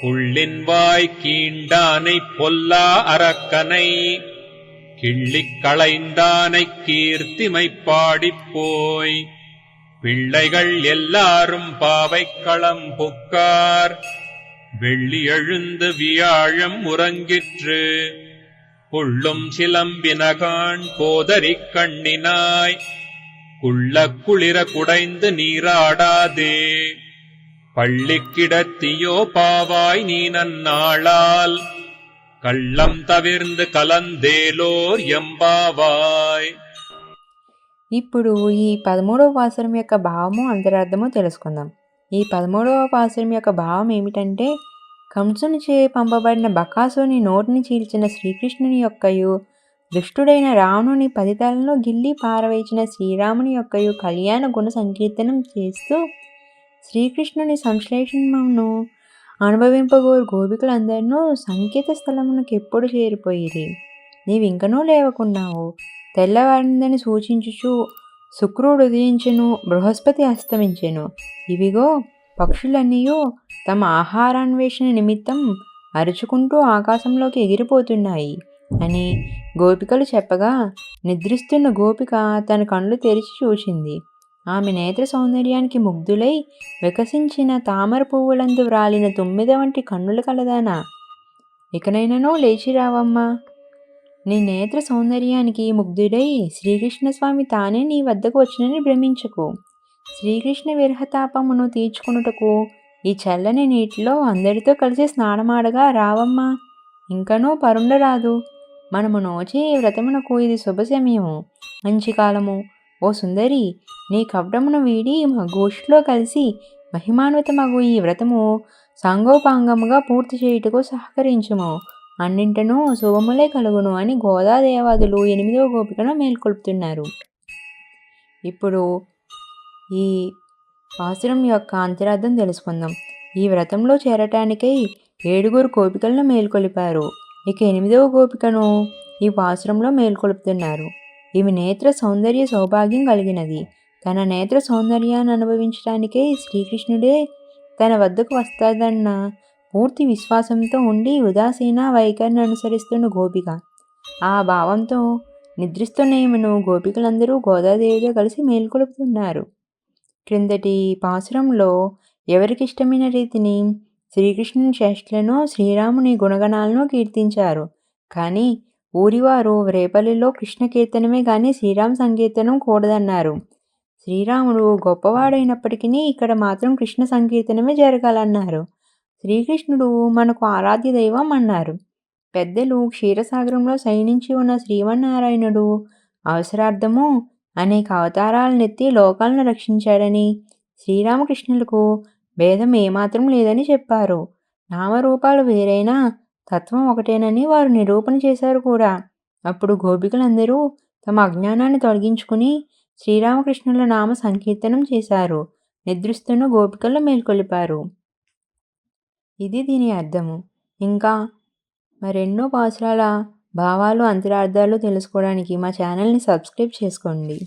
புள்ளின் வாய் கீண்டானை பொல்லா அரக்கனை கிள்ளிக் களைந்தானைக் கீர்த்திமை பாடிப் போய். பிள்ளைகள் எல்லாரும் பாவைக்களம் புக்கார். வெள்ளி எழுந்து வியாழம் உறங்கிற்று. புள்ளும் சிலம்பினகான் கோதரிக் கண்ணினாய். குள்ள குளிர குடைந்து நீராடாதே. பள்ளிக் கிடத்தியோ பாவாய் நீ நன்னாளால் கள்ளம் தவிர்ந்து கலந்தேலோர் எம்பாவாய் ఇప్పుడు ఈ పదమూడవ పాసురం యొక్క భావము అంతరార్థము తెలుసుకుందాం ఈ పదమూడవ పాసురం యొక్క భావం ఏమిటంటే కంసుని చే పంపబడిన బకాసుని నోటిని చీల్చిన శ్రీకృష్ణుని యొక్కయు దుష్టుడైన రావణుని పదితలను గిల్లి పారవేచిన శ్రీరాముని యొక్కయు కళ్యాణ గుణ సంకీర్తనం చేస్తూ శ్రీకృష్ణుని సంశ్లేషణమును అనుభవింపగోరు గోపికలందరినూ సంకేత స్థలమునకు ఎప్పుడు చేరిపోయిరి? నీవింకనూ లేవకున్నావు. తెల్లవారిందని సూచించుచు శుక్రుడు ఉదయించెను బృహస్పతి అస్తమించెను. ఇవిగో పక్షులన్నీయు తమ ఆహారాన్వేషణ నిమిత్తం అరుచుకుంటూ ఆకాశంలోకి ఎగిరిపోతున్నాయి అని గోపికలు చెప్పగా నిద్రిస్తున్న గోపిక తన కళ్ళు తెరిచి చూసింది ఆమె నేత్ర సౌందర్యానికి ముగ్ధులై వికసించిన తామర పువ్వులందు వ్రాలిన తొమ్మిది వంటి కన్నులు కలదానా? ఇకనైనానో లేచి రావమ్మా. నీ నేత్ర సౌందర్యానికి ముగ్ధుడై శ్రీకృష్ణస్వామి తానే నీ వద్దకు వచ్చినని భ్రమించకు. శ్రీకృష్ణ విరహతాపమును తీర్చుకున్నటకు ఈ చల్లని నీటిలో అందరితో కలిసి స్నానమాడగా రావమ్మా. ఇంకనూ పరుండరాదు. మనము నోచే వ్రతమునకు ఇది శుభ సమయము. మంచి కాలము. ఓ సుందరి నీ కవ్రమును వీడి మా గోష్ఠిలో కలిసి మహిమాన్వితమగు ఈ వ్రతము సాంగోపాంగముగా పూర్తి చేయుటకు సహకరించుము. అన్నింటనూ శుభములే కలుగును అని గోదాదేవాదులు ఎనిమిదవ గోపికను మేల్కొల్పుతున్నారు. ఇప్పుడు ఈ పాసురం యొక్క అంతరార్థం తెలుసుకుందాం. ఈ వ్రతంలో చేరటానికై ఏడుగురు గోపికలను మేల్కొలిపారు. ఇక ఎనిమిదవ గోపికను ఈ పాసురంలో మేల్కొలుపుతున్నారు. ఇవి నేత్ర సౌందర్య సౌభాగ్యం కలిగినది తన నేత్ర సౌందర్యాన్ని అనుభవించడానికే శ్రీకృష్ణుడే తన వద్దకు వస్తాదన్న పూర్తి విశ్వాసంతో ఉండి ఉదాసీన వైఖరిని అనుసరిస్తున్న గోపిక. ఆ భావంతో నిద్రిస్తున్న ఈమెను గోపికలందరూ గోదాదేవితో కలిసి మేల్కొలుపుతున్నారు. క్రిందటి పాసురంలో ఎవరికిష్టమైన రీతిని శ్రీకృష్ణుని చేష్టలను శ్రీరాముని గుణగణాలను కీర్తించారు. కానీ ఊరివారు రేపల్లిలో కృష్ణకీర్తనమే కానీ శ్రీరామ సంకీర్తనం కూడదన్నారు. శ్రీరాముడు గొప్పవాడైనప్పటికీ ఇక్కడ మాత్రం కృష్ణ సంకీర్తనమే జరగాలన్నారు. శ్రీకృష్ణుడు మనకు ఆరాధ్య దైవం అన్నారు. పెద్దలు క్షీరసాగరంలో శయనించి ఉన్న శ్రీమన్నారాయణుడు అవసరార్థము అనేక అవతారాలనెత్తి లోకాలను రక్షించాడని శ్రీరామకృష్ణులకు భేదం ఏమాత్రం లేదని చెప్పారు. నామరూపాలు వేరైనా తత్వం ఒకటేనని వారు నిరూపణ చేశారు కూడా. అప్పుడు గోపికలందరూ తమ అజ్ఞానాన్ని తొలగించుకుని శ్రీరామకృష్ణుల నామ సంకీర్తనం చేశారు. నిద్రిస్తున్న గోపికలు మేల్కొలిపారు. ఇది దీని అర్థము. ఇంకా మరెన్నో పాసురాల భావాలు అంతరార్థాలు తెలుసుకోవడానికి మా ఛానల్ని సబ్స్క్రైబ్ చేసుకోండి.